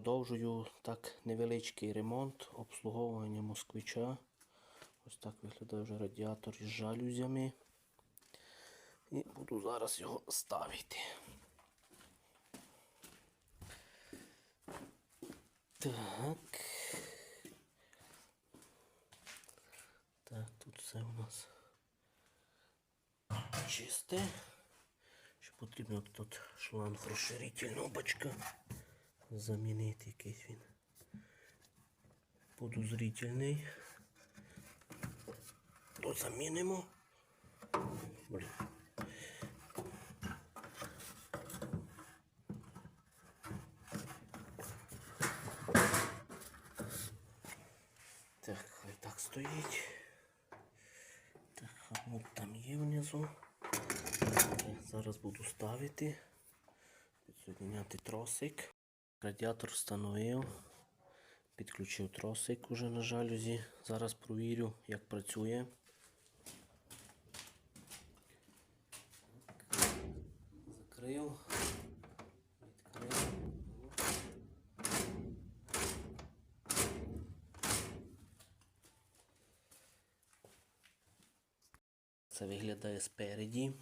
Продовжую так невеличкий ремонт обслуговування москвича. Ось так виглядає вже радіатор із жалюзями. І буду зараз його ставити. Так. Так, тут все у нас чисте. Ще потрібно тут шланг розширительного бачка замінити якийсь він подозрительний. То замінимо. Блін. Так, хай так стоїть. Так, хомут там є внизу. Зараз буду ставити, підсоединяти тросик. Радіатор встановив, підключив тросик уже на жалюзі. Зараз провірю, як працює. Закрив, відкрив. Це виглядає спереді.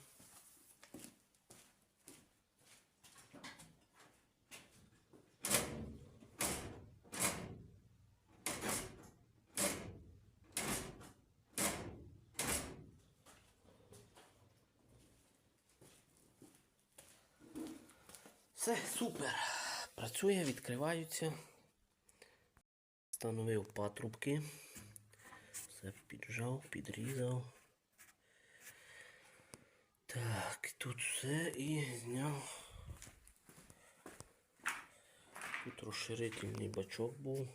Все, супер. Працює, відкриваються. Встановив патрубки. Все піджав, підрізав. Так, тут все і зняв. Тут розширительний бачок був.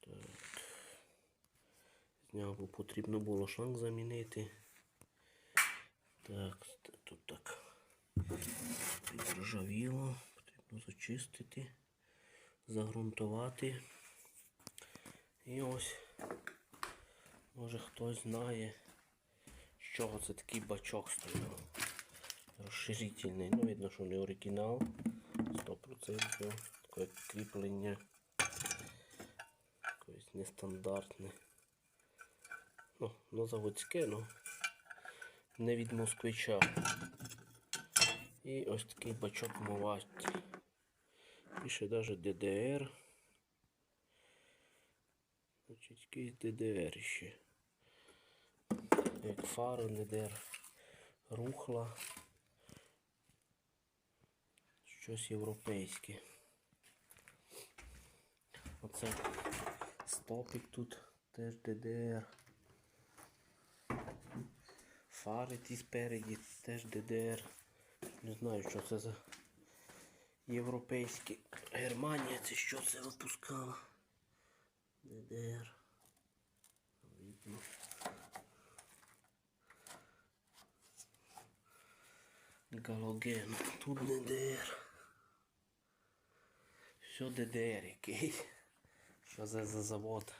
Так. Зняв, бо потрібно було шланг замінити. Так, тут так підржавіло, потрібно зачистити, загрунтувати. І ось, може хтось знає, з чого це такий бачок стояв. Розширительний. Ну, видно, що не оригінал. 100% таке кріплення. Якось нестандартне. Ну, на заводське, ну не від москвича. І ось такий бачок вмивати. Пише навіть ДДР. Значить, якийсь ДДР ще. Як фара ДДР. Рухла. Щось європейське. Оце стопик тут теж ДДР. Фари ті спереді теж ДДР. Не знаю, що це за європейські. Германія це що це випускала? ДДР. Видно. Галоген. Тут ДДР. Все ДДР якийсь. Що це за завод?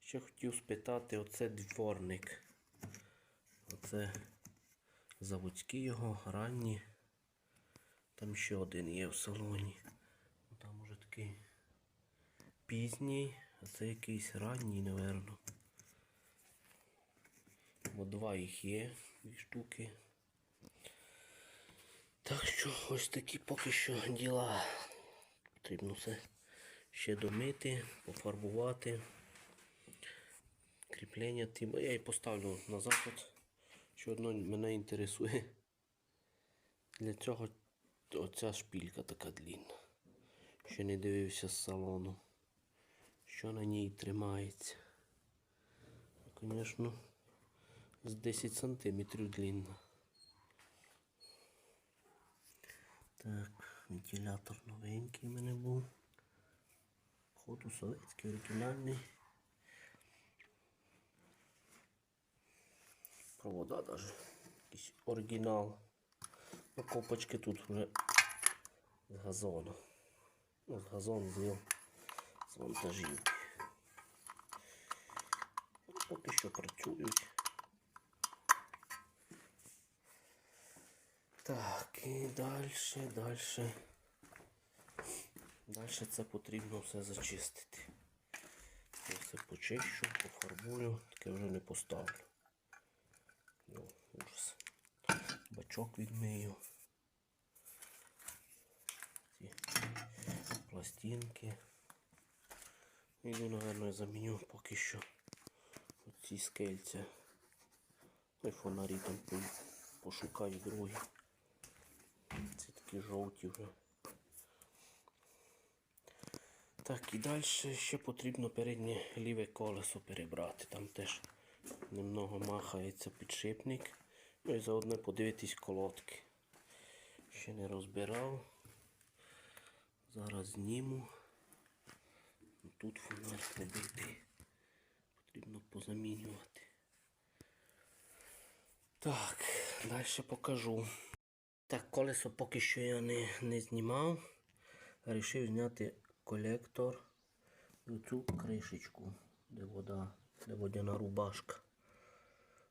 Ще хотів спитати, оце дворник. Оце заводські його, ранні. Там ще один є в салоні. Ну, Там уже такий пізній, а це якийсь ранній, напевно. Бо два їх є, дві штуки. Так що ось такі поки що діла. Потрібно все ще домити, пофарбувати. Кріплення тим. Я і поставлю на запад. Що одно мене інтересує. Для цього оця шпілька така длінна. Ще не дивився з салону. Що на ній тримається. Звісно, з 10 сантиметрів длінна. Так, вентилятор новенький в мене був. Походу совєтський оригінальний. Провода даже. Якийсь оригінал. Ну, копочки тут вже з газону. Ну, з газон злив з вантажівки. Ну, Поки що працюють. Так, і далі, далі. Далі це потрібно все зачистити. Я все почищу, пофарбую, таке вже не поставлю. Ну, ужас. Бачок відмию. Ці пластинки. Іду, напевно, заміню поки що ці скельця. Ну і фонарі там пошукаю другі. Ці такі жовті вже. Так, і далі ще потрібно переднє ліве колесо перебрати. Там теж немного махається підшипник. Ну і заодно подивитись колодки. Ще не розбирав. Зараз зніму. Тут фонарь побитий. Потрібно позамінювати. Так, далі покажу. Так, колесо поки що я не, не знімав. Рішив зняти колектор і цю кришечку, де вода, де водяна рубашка.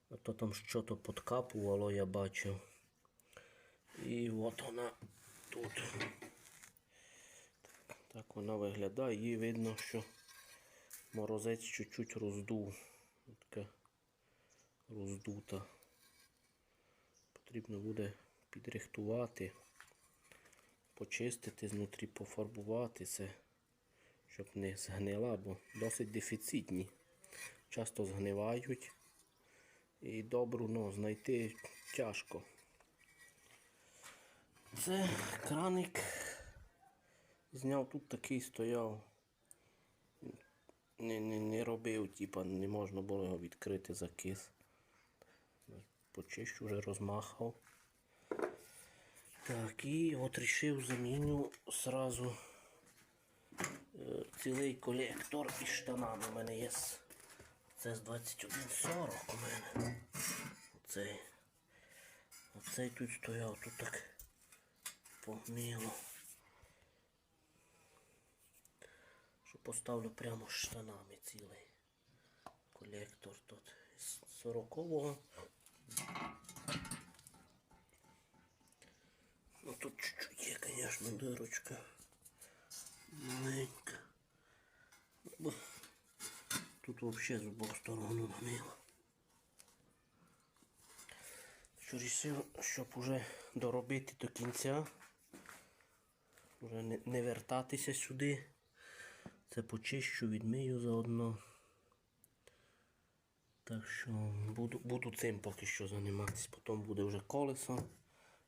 А то там що то подкапувало, я бачив. І от вона тут. Так вона виглядає. Її видно, що морозець чуть-чуть роздув. Така роздута. Потрібно буде підрихтувати, почистити знутрі, пофарбувати це, щоб не згнила, бо досить дефіцитні. Часто згнивають і добру ну, знайти тяжко. Це краник зняв тут такий стояв. Не, не, не робив, типа не можна було його відкрити закис. Почищу вже розмахав. Так, і от рішив заміню сразу е, цілий колектор із штанами. У мене є. Це з 2140 у мене. Оцей. Оцей тут стояв, тут так погнило. Що поставлю прямо штанами цілий колектор тут. З 40-го. Ну тут чуть-чуть є, конечно, дырочка. Маленька. Тут вообще з обох сторон гнило. Що рішив, щоб уже доробити до кінця. Вже не, не вертатися сюди. Це почищу, відмию заодно. Так що буду, буду цим поки що займатися. Потім буде вже колесо,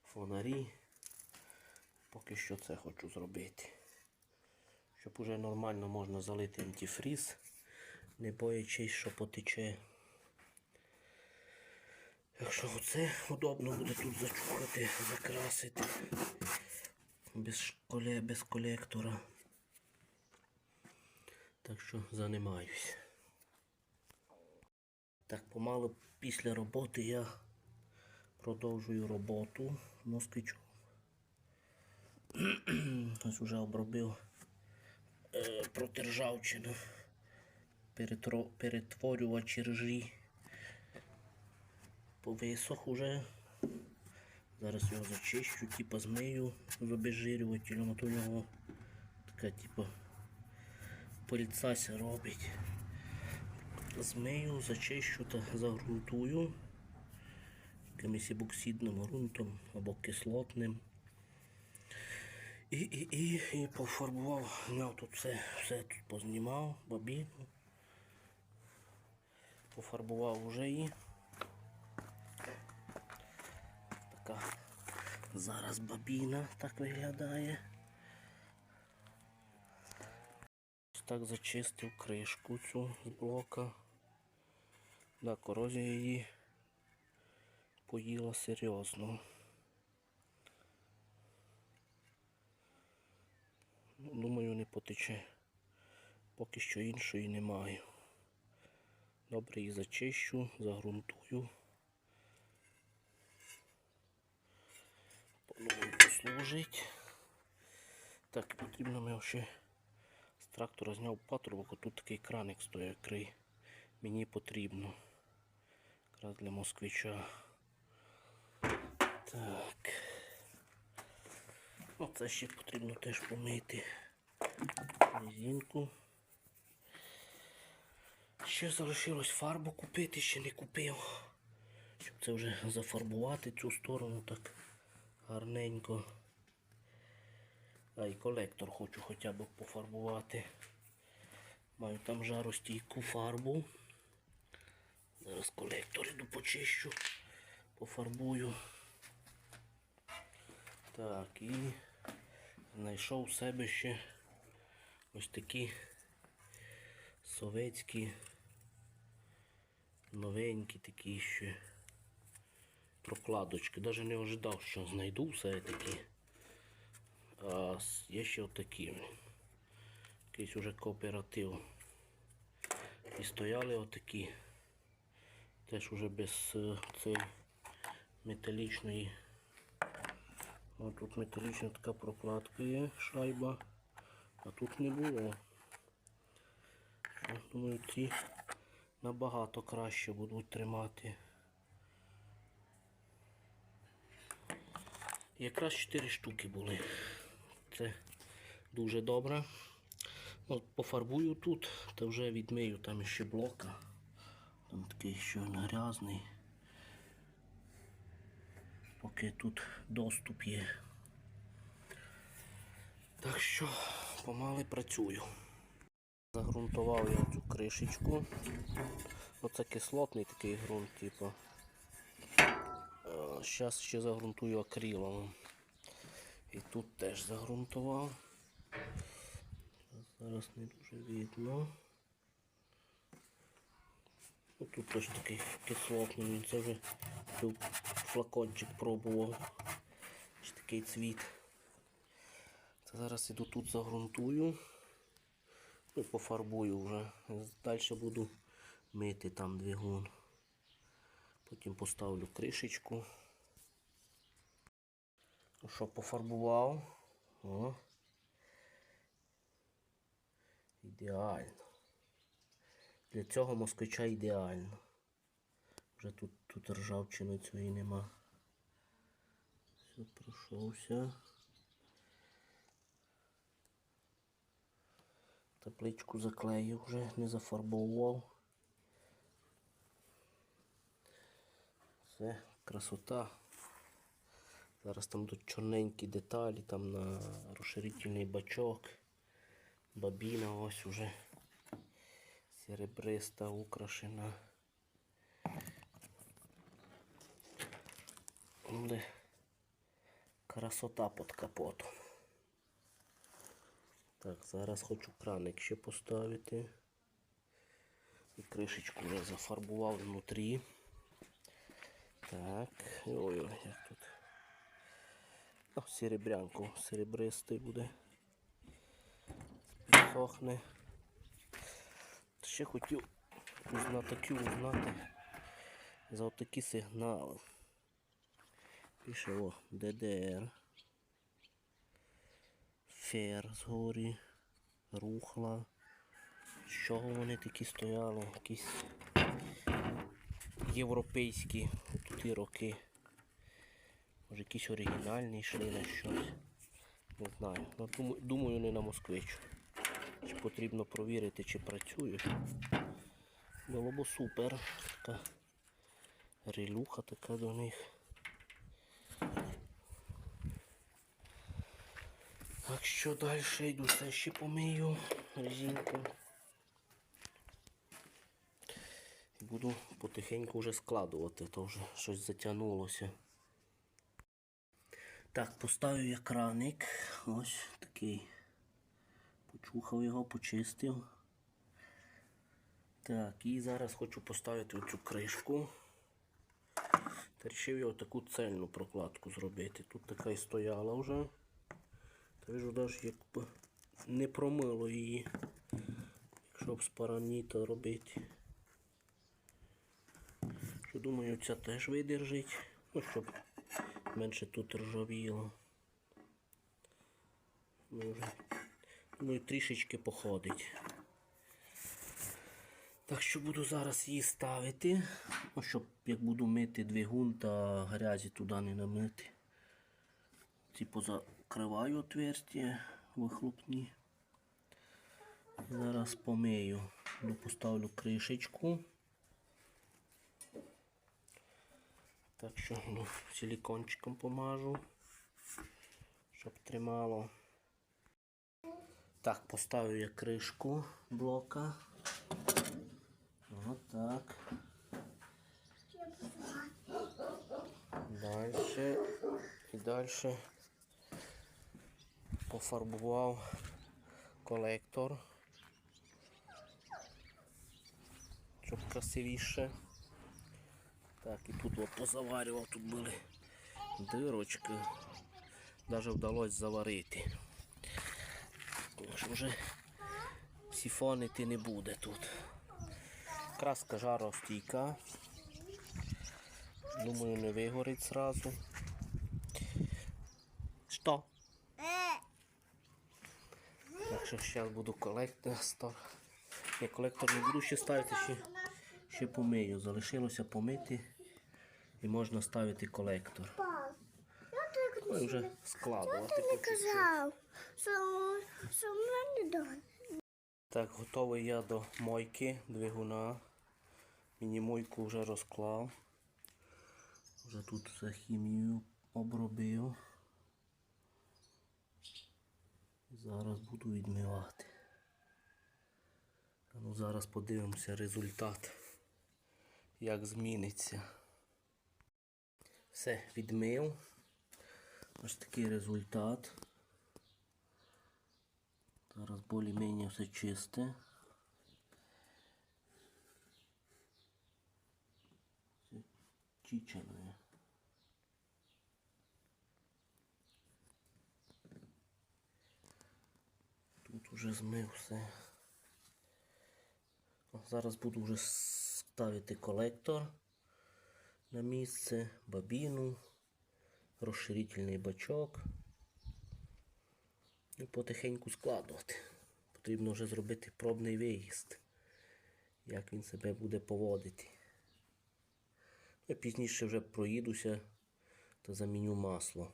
фонарі. Поки що це хочу зробити. Щоб уже нормально можна залити антифріз, не боячись, що потече. Якщо оце удобно буде тут зачухати, закрасити без, школе, без колектора. Так що займаюсь. Так, помалу після роботи я продовжую роботу москвичом. Ось вже обробив е, протиржавчину, перетро, перетворювач ржі. Повисох уже. Зараз його зачищу, типа змию з обезжирювателем, а його така типа пильцася робить. Змию, зачищу та загрунтую якимось ґрунтом або кислотним. І, і, і, і пофарбував, зняв тут все, все тут познімав, бабіну. Пофарбував уже і. Така зараз бабіна так виглядає. Ось Так зачистив кришку цю з блока. Да, корозія її поїла серйозно. Думаю, не потече. Поки що іншої не маю. Добре її зачищу, загрунтую. По-новому послужить. Так, потрібно мені ще з трактора зняв патрубок, тут такий краник стоїть крий. Мені потрібно. Якраз для москвича. Так. Оце ще потрібно теж помити. резинку. Ще залишилось фарбу купити, ще не купив. Щоб це вже зафарбувати цю сторону так гарненько. А і колектор хочу хоча б пофарбувати. Маю там жаростійку фарбу. Зараз колектор іду почищу, пофарбую. Так, і знайшов в себе ще ось такі советські, новенькі такі ще прокладочки. Навіть не ожидав, що знайду все-таки. А є ще отакі. Якийсь уже кооператив. І стояли отакі. Теж уже без е, цієї металічної. Ось тут металічна така прокладка є, шайба. А тут не було. Думаю, ці набагато краще будуть тримати. Якраз 4 штуки були. Це дуже добре. От пофарбую тут, та вже відмию там ще блока. Там такий ще грязний. Поки тут доступ є. Так що помали працюю. Загрунтував я цю кришечку. Оце кислотний такий ґрунт, типу. Зараз ще загрунтую акрилом. І тут теж загрунтував. Зараз не дуже видно. Ну, Тут теж такий кислотний, це вже флакончик пробував. Ще такий цвіт. Зараз іду тут загрунтую. Ну, пофарбую вже. Далі буду мити там двигун. Потім поставлю кришечку. Що, пофарбував. О. Ідеально. Для цього москвича ідеально. Вже тут, тут ржавчини цієї нема. Все, пройшовся. Табличку заклеїв вже, не зафарбовував. Все, красота. Зараз там тут чорненькі деталі, там на розширительний бачок. Бабіна ось уже серебриста украшена. Красота під капотом. Так, зараз хочу краник ще поставити. І кришечку вже зафарбував внутрі. Так, ой-ой, як тут. О, серебрянку, серебристий буде. Сохне. Ще хотів знатоків узнати за отакі сигнали. Пише о, ДДР. Фер згорі, рухла. З чого вони такі стояли? Якісь європейські ті роки. Може якісь оригінальні йшли на щось. Не знаю. Ну, думаю, не на москвичу. Чи потрібно провірити, чи працює. Було б супер. Така релюха така до них. Так що далі йду, це ще помию резинку. Буду потихеньку вже складувати, то вже щось затягнулося. Так, поставив я краник. Ось такий. Почухав його, почистив. Так, і зараз хочу поставити оцю кришку. Та рішив я таку цельну прокладку зробити. Тут така і стояла вже. Та ж навіть якби не промило її. Якщо б з параніта робити. Що думаю, ця теж видержить. Ну, щоб менше тут ржавіло. Ну, вже, думаю, трішечки походить. Так що буду зараз її ставити, ну, щоб як буду мити двигун та грязі туди не намити. Ці позакриваю отверстия вихлопні. Зараз помию. Ну, поставлю кришечку. Так що ну, силикончиком помажу, щоб тримало. Так, поставлю я кришку блока. Отак. Дальше і дальше пофарбував колектор, щоб красивіше. Так, і тут позаварював, тут були дирочки. Навіть вдалося заварити. Тому що вже сіфонити не буде тут. Краска жаростійка. Думаю, не вигорить сразу. Що? Так що зараз буду колектор. став- Ні, колектор не буду ще ставити, ще, ще помию. Залишилося помити і можна ставити колектор. Ну і вже складувати. Ти не казав, що, мене. Так, готовий я до мойки двигуна. Міні-мойку вже розклав. Вже тут все хімію обробив. Зараз буду відмивати. Ну, зараз подивимося результат, як зміниться. Все, відмив. Ось такий результат. Зараз більш-менш все чисте. Це уже змив все. Зараз буду вже ставити колектор на місце, бабіну, розширительний бачок. І потихеньку складувати. Потрібно вже зробити пробний виїзд, як він себе буде поводити. Я пізніше вже проїдуся та заміню масло.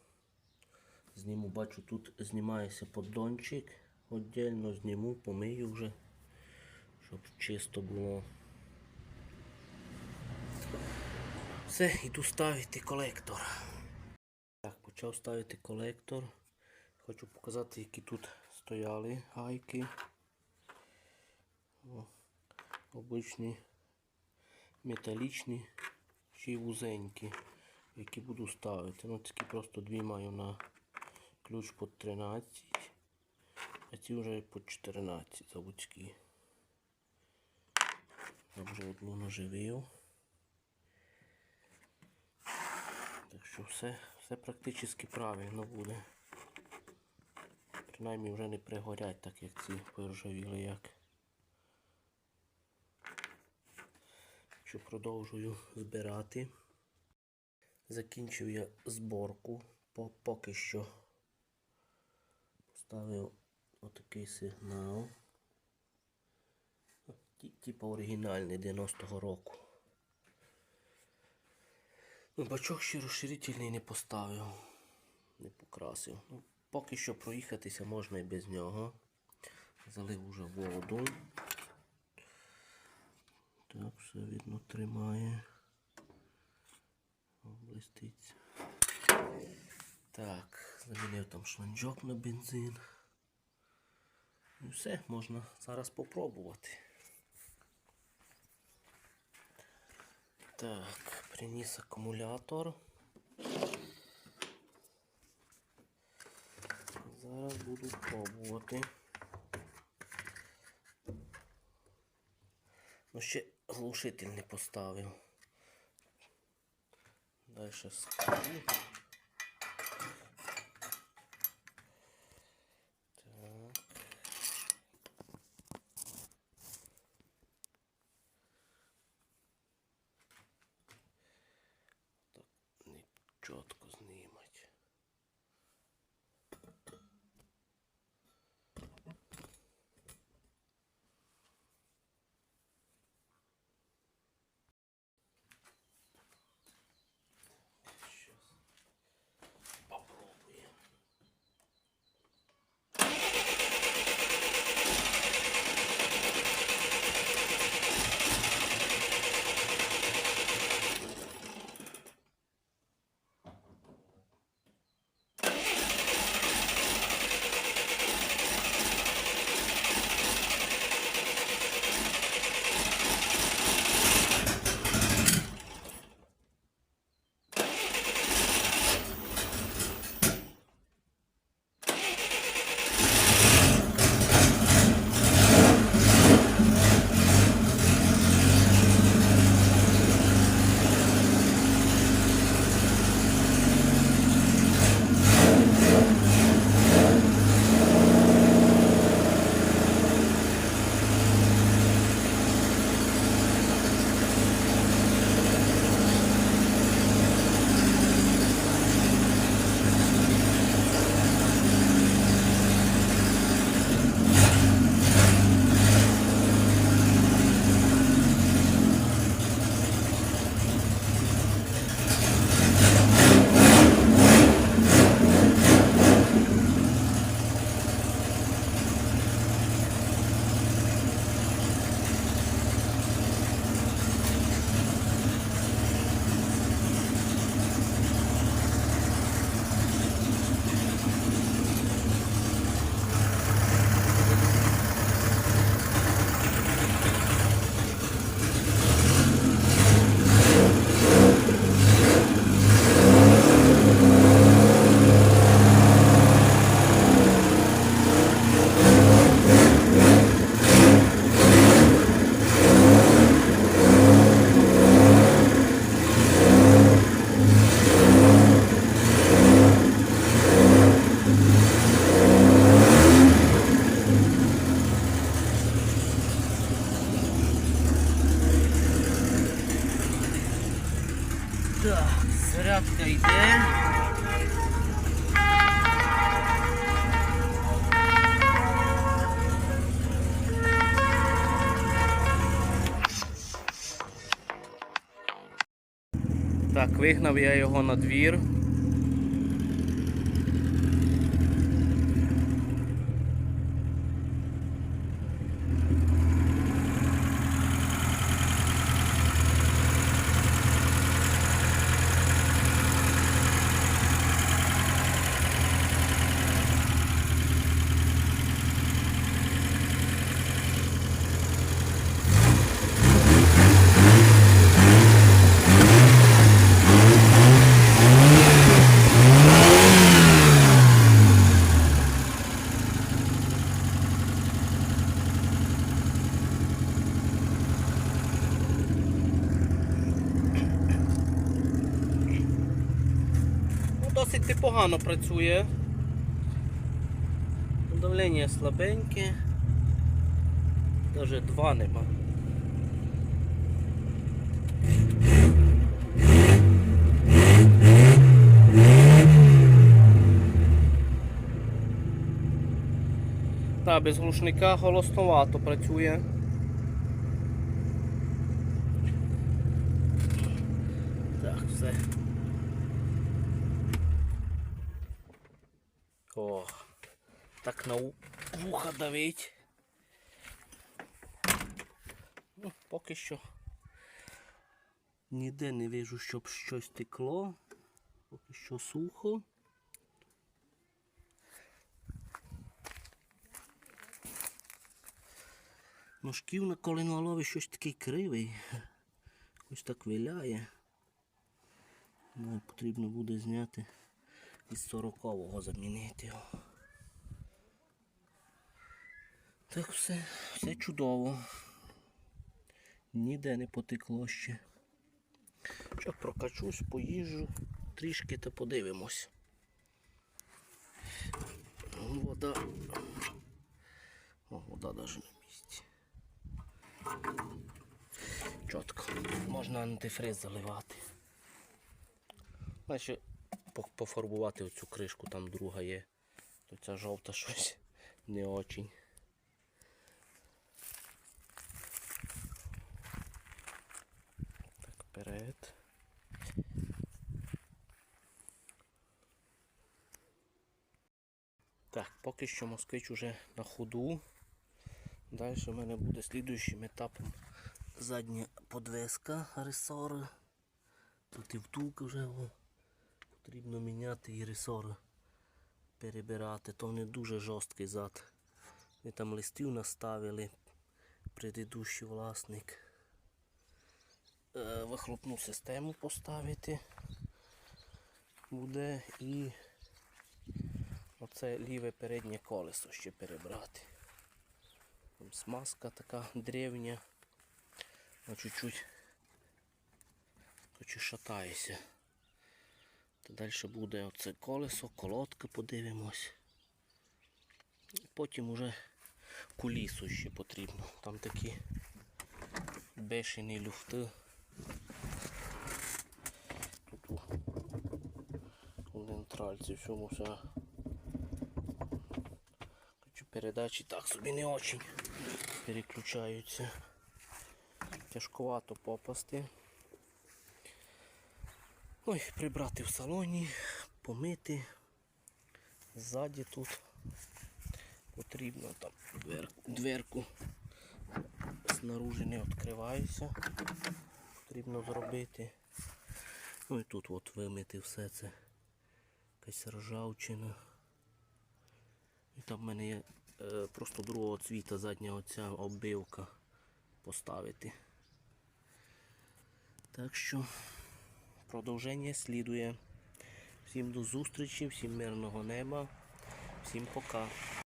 Зніму, бачу, тут знімається поддончик. Отдельно зніму, помию вже, щоб чисто було. Все, іду ставити колектор. Так, почав ставити колектор. Хочу показати, які тут стояли гайки. О, обичні металічні чи вузенькі, які буду ставити. Ну, такі просто дві маю на ключ по 13, а ці вже по 14 заводські. Я вже одну наживив. Так що все, все практично правильно буде. Принаймні вже не пригорять, так як ці поржавіли як. Що продовжую збирати. Закінчив я зборку. Поки що поставив отакий сигнал. Типа оригінальний 90-го року. Ну, бачок ще розширительний не поставив, не покрасив. Ну, поки що проїхатися можна і без нього. Залив уже воду. Так, все видно тримає. Блистить. Так, замінив там шланджок на бензин. І все, можна зараз попробувати. Так, приніс акумулятор. Зараз буду пробувати. Ну ще глушитель не поставив. Далі скажу. Вигнав я його на двір. Ну, непогано працює. Давлення слабеньке. Даже два нема. Так, без глушника голосновато працює. Так, все. О, так на вуха давить. Ну, поки що ніде не вижу, щоб щось текло. Поки що сухо. Ножків на коленвалові щось такий кривий. Ось так виляє. Ну, потрібно буде зняти із 40-го замінити його. Так все, все чудово. Ніде не потекло ще. Що прокачусь, поїжджу, трішки та подивимось. Вода. О, вода навіть на місці. Чітко. Можна антифриз заливати. Значить, пофарбувати оцю кришку, там друга є. То ця жовта щось не очень. Так, вперед. Так, поки що москвич уже на ходу. Далі в мене буде слідуючим етапом задня подвеска ресора. Тут і втулка вже о, потрібно міняти і ресор перебирати. То не дуже жорсткий зад. Ми там листів наставили, предыдущий власник. Е, вихлопну систему поставити буде і оце ліве переднє колесо ще перебрати. Там смазка така древня. А чуть-чуть шатається. Та далі буде оце колесо, колодка подивимось. Потім уже кулісу ще потрібно. Там такі бешені люфти. Тут у- нейтральці всьому все. Передачі так собі не очень переключаються. Тяжковато попасти. Ой, прибрати в салоні, помити. Ззаді тут потрібно там двер, дверку снаружи не відкривається. Потрібно зробити. Ну і тут от вимити все це. Якась ржавчина. І там в мене є е, просто другого цвіта задня оця оббивка поставити. Так що продовження слідує. Всім до зустрічі, всім мирного неба, всім пока.